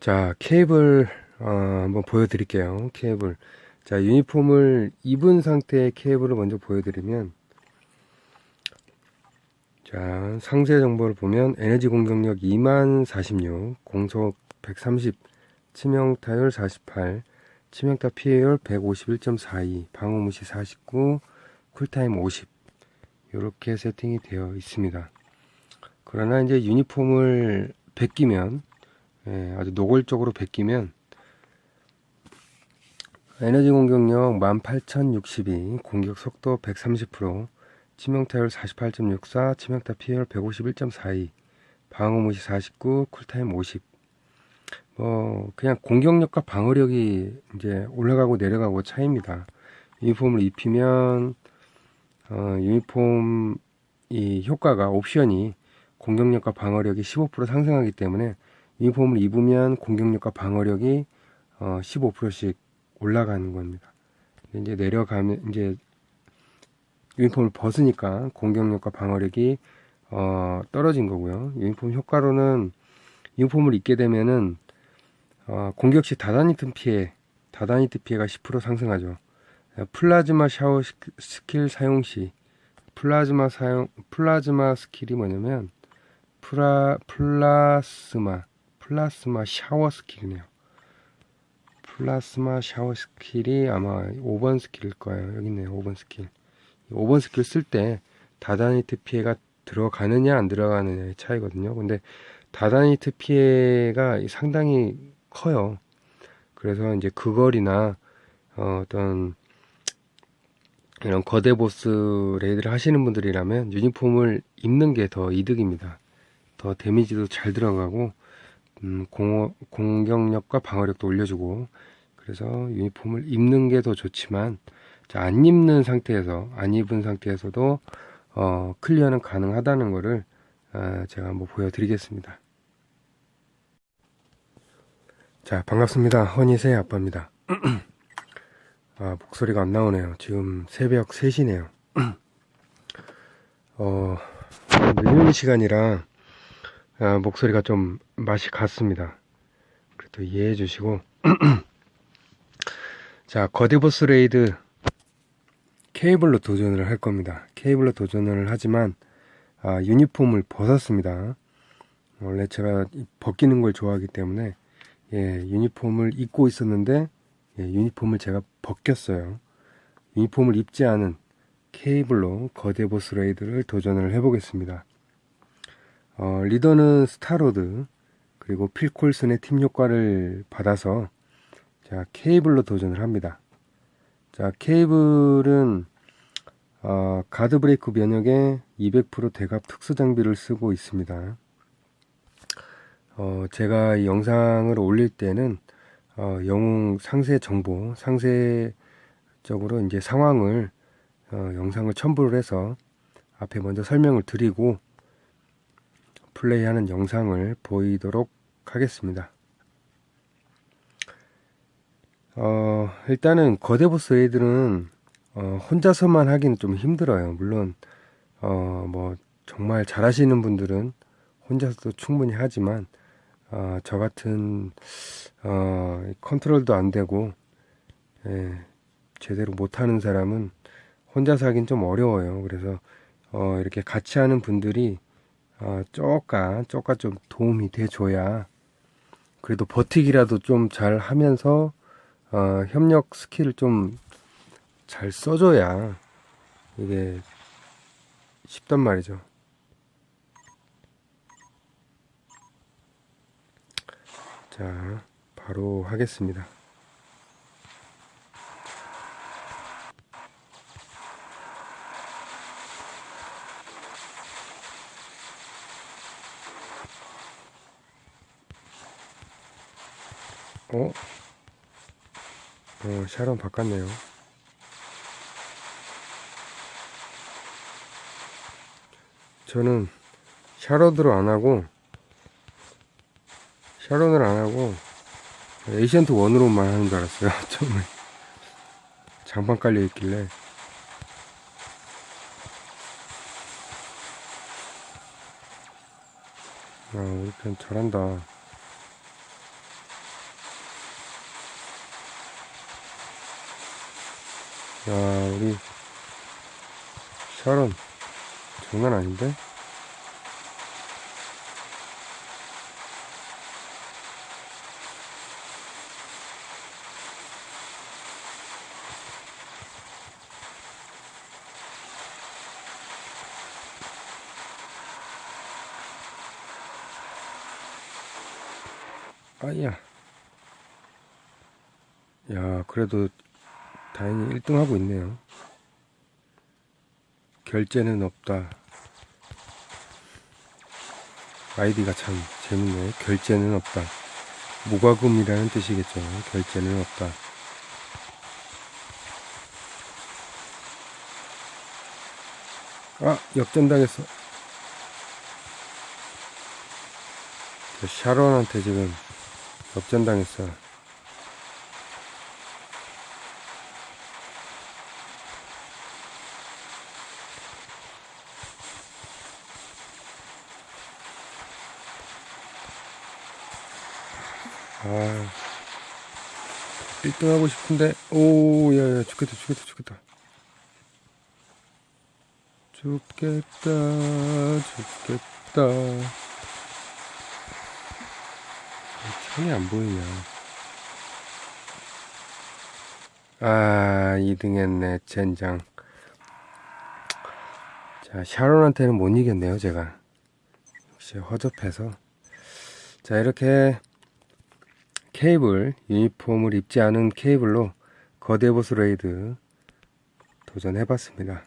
자, 케이블, 어, 한번 보여드릴게요. 케이블. 자, 유니폼을 입은 상태의 케이블을 먼저 보여드리면, 자, 상세 정보를 보면, 에너지 공격력 2만 46, 공속 130, 치명타율 48, 치명타 피해율 151.42, 방어무시 49, 쿨타임 50. 이렇게 세팅이 되어 있습니다. 그러나 이제 유니폼을 벗기면, 예, 아주 노골적으로 베끼면 에너지 공격력 18062 공격 속도 130% 치명타율 48.64 치명타 피해율 151.42 방어 무시 49 쿨타임 50 뭐 그냥 공격력과 방어력이 이제 올라가고 내려가고 차이입니다. 유니폼을 입히면 어, 유니폼 이 효과가 옵션이 공격력과 방어력이 15% 상승하기 때문에 유니폼을 입으면 공격력과 방어력이 어 15%씩 올라가는 겁니다. 이제 내려가면 이제 유니폼을 벗으니까 공격력과 방어력이 어 떨어진 거고요. 유니폼 효과로는 유니폼을 입게 되면은 어 공격 시 다다니트 피해, 다다니트 피해가 10% 상승하죠. 플라즈마 샤워 스킬 사용 시 플라즈마 사용 플라즈마 스킬이 뭐냐면 플라 플라스마 플라스마 샤워 스킬이네요. 플라스마 샤워 스킬이 아마 5번 스킬일 거예요. 여기 있네요. 5번 스킬. 5번 스킬 쓸 때 다다니트 피해가 들어가느냐 안 들어가느냐의 차이거든요. 근데 다다니트 피해가 상당히 커요. 그래서 이제 그걸이나 어, 어떤 이런 거대 보스 레이드를 하시는 분들이라면 유니폼을 입는 게 더 이득입니다. 더 데미지도 잘 들어가고 음, 공, 공격력과 방어력도 올려주고 그래서 유니폼을 입는 게 더 좋지만 자, 안 입는 상태에서 안 입은 상태에서도 어, 클리어는 가능하다는 것을 어, 제가 한번 보여드리겠습니다. 자 반갑습니다. 허니새 아빠입니다. 아, 목소리가 안 나오네요. 지금 새벽 3시네요. 어, 늦은 시간이라 아, 목소리가 좀 맛이 갔습니다. 그래도 이해해 주시고 자 거대보스 레이드 케이블로 도전을 할 겁니다. 케이블로 도전을 하지만 아, 유니폼을 벗었습니다. 원래 제가 벗기는 걸 좋아하기 때문에 예, 유니폼을 입고 있었는데 예, 유니폼을 제가 벗겼어요. 유니폼을 입지 않은 케이블로 거대보스 레이드를 도전을 해보겠습니다. 어, 리더는 스타로드 그리고 필 콜슨의 팀 효과를 받아서 자 케이블로 도전을 합니다. 자 케이블은 어, 가드 브레이크 면역에 200% 대갑 특수 장비를 쓰고 있습니다. 어, 제가 이 영상을 올릴 때는 어, 영웅 상세 정보, 상세적으로 이제 상황을 어, 영상을 첨부를 해서 앞에 먼저 설명을 드리고 플레이하는 영상을 보이도록 하겠습니다. 어, 일단은 거대 보스 레이드는 어, 혼자서만 하기는 좀 힘들어요. 물론 어, 뭐 정말 잘하시는 분들은 혼자서도 충분히 하지만 어, 저 같은 어, 컨트롤도 안 되고 예, 제대로 못하는 사람은 혼자서 하긴 좀 어려워요. 그래서 어, 이렇게 같이 하는 분들이 어, 쪼까 쪼까 좀 도움이 돼줘야 그래도 버티기라도 좀 잘 하면서 어, 협력 스킬을 좀 잘 써줘야 이게 쉽단 말이죠. 자, 바로 하겠습니다. 어? 어, 샤론 바꿨네요. 저는 샤로드로 안 하고 샤론을 안 하고 에이션트 원으로만 하는 줄 알았어요. 처음에 장판 깔려 있길래 아 우리 편 잘한다. 야, 우리 샤론 장난 아닌데? 아야. 야, 그래도 다행히 1등 하고 있네요. 결제는 없다. 아이디가 참 재밌네. 결제는 없다. 무과금이라는 뜻이겠죠. 결제는 없다. 아, 역전당했어. 저 샤론한테 지금 역전당했어. 아, 1등 하고 싶은데, 오, 야, 야, 죽겠다, 죽겠다, 죽겠다. 죽겠다, 죽겠다. 천이 안 보이냐. 아, 2등 했네, 젠장. 자, 샤론한테는 못 이겼네요, 제가. 역시 허접해서. 자, 이렇게 케이블, 유니폼을 입지 않은 케이블로 거대 보스 레이드 도전해봤습니다.